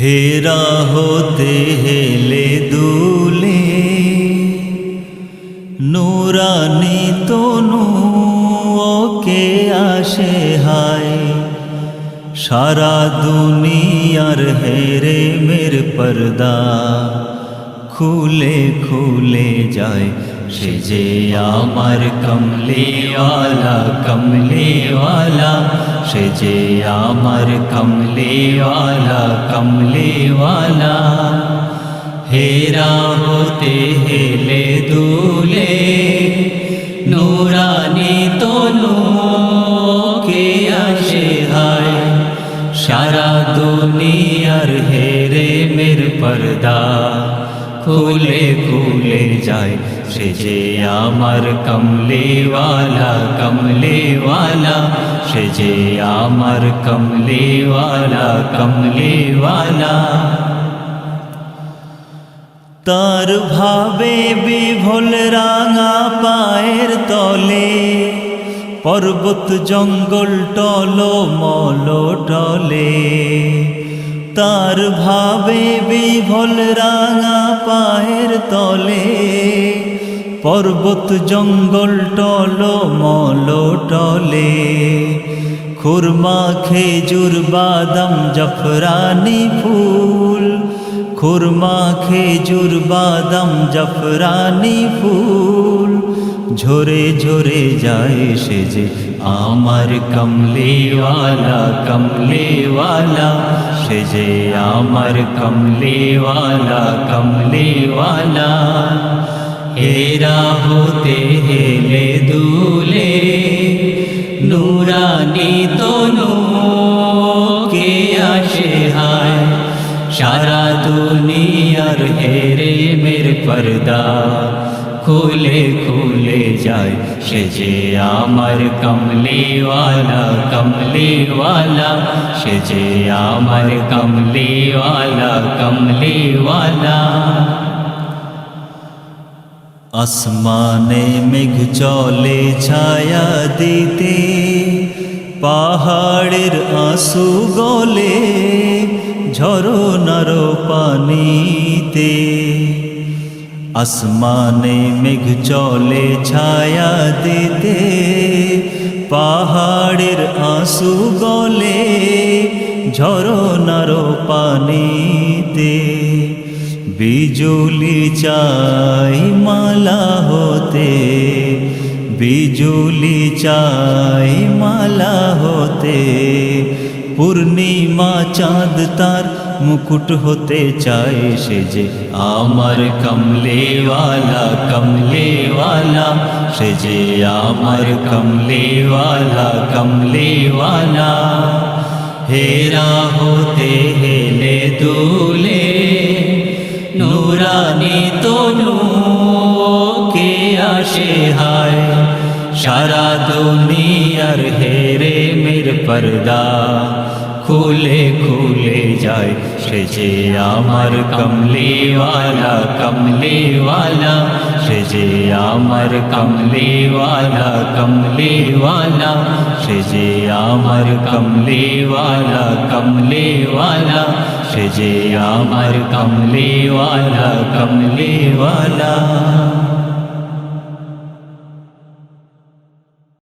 হেরা হতে হেলে দুলে, নুরানি তনু ওকে আসে হায়। সারা দুনিয়ার হেরে মের পর্দা খুলে খুলে যায়। সে যে আমার কমলেওয়ালা কমলেওয়ালা সে যে আমার কমলেওয়ালা কমলেওয়ালা। হেরা হতে হেলে দুলে, নুরানি তনু কে আসে হায়। সারা দুনিয়ার হেরে মের পর্দা। খুলে খুলে যায়। সে যে আমার কমলেওয়ালা কমলেওয়ালা। সে যে আমার কমলেওয়ালা কমলেওয়ালা। তার ভাবে বিভোল রাঙা পায়ের তলে, পর্বত জঙ্গল টল মল টলে। তার ভাবে বিভোল রাঙা পায়ের তলে, পর্বত জঙ্গল টল মল টলে, খুরমা, খেজুর, বাদাম, জফরানি ফুল, খুরমা, খেজুর, বাদাম, জফরানি ফুল, ঝরে ঝরে যায় সে যে আমার কমলেওয়ালা কমলেওয়ালা, সে যে আমার কমলেওয়ালা কমলেওয়ালা। হেরা হতে হেলে দুলে নুরানি তনু, কে আসে হায়? সারা দুনিয়ার হেরে মের পর্দা খুলে খুলে যায়। সে যে আমার কমলেওয়ালা কমলেওয়ালা। সে যে আমার কমলেওয়ালা কমলেওয়ালা। আসমানে মেঘ চলে ছায়া দিতে, পাহাড়ের আঁসু গলে ঝরনার পানিতে। আসমানে মেঘ চলে ছায়া দিতে পাহাড়ের আঁসু গলে ঝরনার পানিতে। বিজুলি চাই মালা হতে বিজুলি চাই মালা হতে, পূর্ণিমা চাঁদ তার মুকুট হতে চায় সে যে আমার কমলেওয়ালা কমলেওয়ালা, সে যে আমার কমলেওয়ালা কমলেওয়ালা। হেরা হতে হেলে দুলে, নুরানি তনু কে আসে হায়। সারা দুনিয়ার হেরে মের পর্দা খুলে খুলে যায়। সে যে আমার কমলেওয়ালা কমলেওয়ালা। সে যে আমার কমলেওয়ালা কমলেওয়ালা। সে যে আমার কমলেওয়ালা কমলেওয়ালা। সে যে আমার কমলেওয়ালা কমলেওয়ালা।